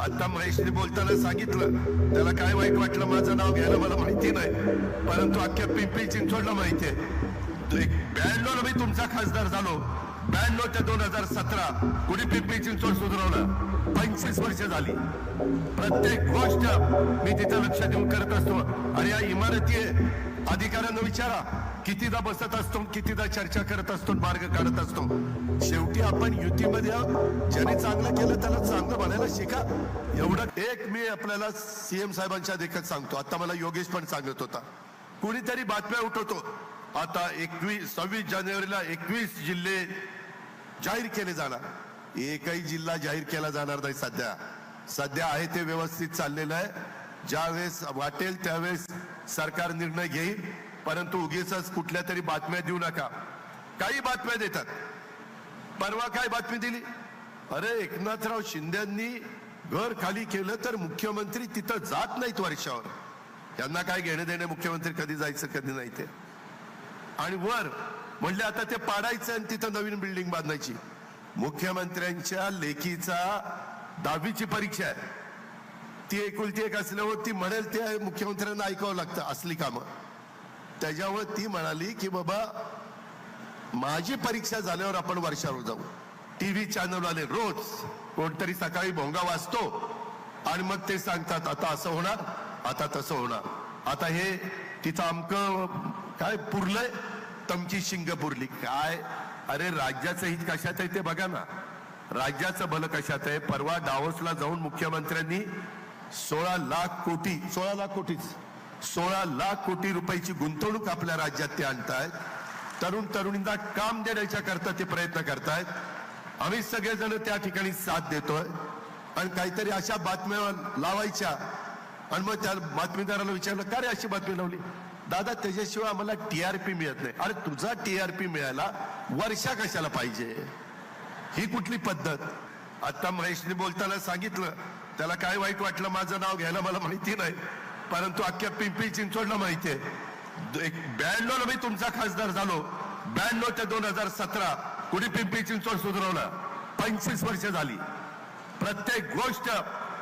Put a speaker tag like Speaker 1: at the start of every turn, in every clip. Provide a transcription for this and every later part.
Speaker 1: आता महेशने बोलताना सांगितलं. त्याला काय वाईट वाटलं माझं नाव घ्यायला मला माहिती नाही. परंतु अख्ख्या पिंपरी चिंचवडला माहिती आहे. ब्याण्णव मी तुमचा खासदार झालो. ब्याण्णव ते दोन हजार सतरा कुणी पिंपरी चिंचवड सुधारवलं? पंचवीस वर्ष झाली. प्रत्येक गोष्ट मी तिथं लक्ष देऊन करत असतो. आणि या इमारती आहे, अधिकाऱ्यांना विचारा. कितीदा बसत असतो कितीदा चर्चा करत असतो मार्ग काढत असतो. शेवटी आपण युतीमध्ये ज्याने चांगलं केलं त्याला चांगलं म्हणायला शिका. एवढं एक मी आपल्याला सीएम साहेबांच्या देखत सांगतो. आता मला योगेश पण सांगत होता. कुणीतरी बातम्या उठवतो. आता एकवीस सव्वीस जानेवारीला एकवीस जिल्हे जाहीर केले जाणार. एकही जिल्हा जाहीर केला जाणार नाही सध्या. सध्या आहे ते व्यवस्थित चाललेलं आहे. ज्यावेळेस वाटेल त्यावेळेस सरकार निर्णय घेईल परंतु उगीच कुठल्या तरी बातम्या देऊ नका. काही बातम्या देतात. परवा काय बातमी दिली? अरे एकनाथराव शिंदेंनी घर खाली केलं तर मुख्यमंत्री तिथं जात नाहीत वर्षावर. यांना काय घेणं देणे मुख्यमंत्री कधी जायचं कधी नाही ते. आणि वर म्हणले आता ते पाडायचं आणि तिथं नवीन बिल्डिंग बांधायची. मुख्यमंत्र्यांच्या लेखीचा दहावीची परीक्षा आहे. ती एकुलती एक असल्यावर ती म्हणेल ते मुख्यमंत्र्यांना ऐकावं लागतं असली कामं. त्याच्यावर ती म्हणाली की बाबा माझी परीक्षा झाल्यावर आपण वर्षावर जाऊ. टीव्ही चॅनलवाले रोज कोणतरी सकाळी भोंगा वाचतो आणि मग ते सांगतात आता असं होणार आता तसं होणार. आता हे तिचं अमकं काय पुरलंय? तमची शिंग पुरली. काय? अरे राज्याचं हित कशात आहे ते बघा ना. राज्याचं भलं कशात आहे? परवा डावसला जाऊन मुख्यमंत्र्यांनी सोळा लाख कोटी सोळा लाख कोटीच. सोळा लाख कोटी रुपयाची गुंतवणूक आपल्या राज्यात ते आणतायत. तरुण तरुणींना काम देण्याच्या करता ते प्रयत्न करतायत. आम्ही सगळेजण त्या ठिकाणी साथ देतोय. आणि काहीतरी अशा बातम्या लावायच्या. आणि मग त्या बातमीदाराला विचारलं का रे अशी बातमी लावली? दादा त्याच्याशिवाय आम्हाला टीआरपी मिळत नाही. अरे तुझा टीआरपी मिळायला वर्षा कशाला पाहिजे? ही कुठली पद्धत? आता महेशने बोलताना सांगितलं. त्याला काय वाईट वाटलं माझं नाव घ्यायला मला माहिती नाही. परंतु अख्ख्या पिंपरी चिंचवडला माहिती आहे. एक ब्याण्णवला मी तुमचा खासदार झालो. ब्याण्णव ते दोन हजार सतरा कुणी पिंपरी चिंचवड सुधारवलं? पंचवीस वर्ष झाली. प्रत्येक गोष्ट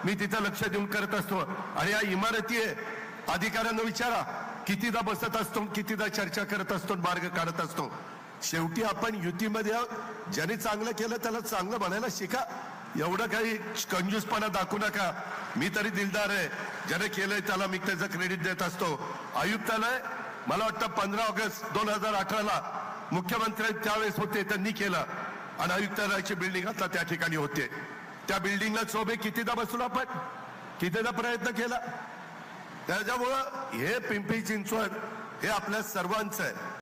Speaker 1: मी तिथं लक्ष देऊन करत असतो. आणि या इमारती आहे, अधिकाऱ्यांना विचारा. कितीदा बसत असतो कितीदा चर्चा करत असतो मार्ग काढत असतो. शेवटी आपण युतीमध्ये आहोत. ज्याने चांगलं केलं त्याला चांगलं म्हणायला शिका. एवढं काही कंजूसपणा दाखवू नका. मी तरी दिलदार आहे. ज्याने केलंय त्याला मी त्याचं क्रेडिट देत असतो. आयुक्तालय मला वाटतं पंधरा ऑगस्ट दोन हजार अठराला मुख्यमंत्री त्यावेळेस होते त्यांनी केलं. आणि आयुक्तालयाची बिल्डिंग आता त्या ठिकाणी होते. त्या बिल्डिंगला शोभे कितीदा बसलो आपण? कितीदा प्रयत्न केला? त्याच्यामुळं हे पिंपरी चिंचवड हे आपल्या सर्वांचं आहे.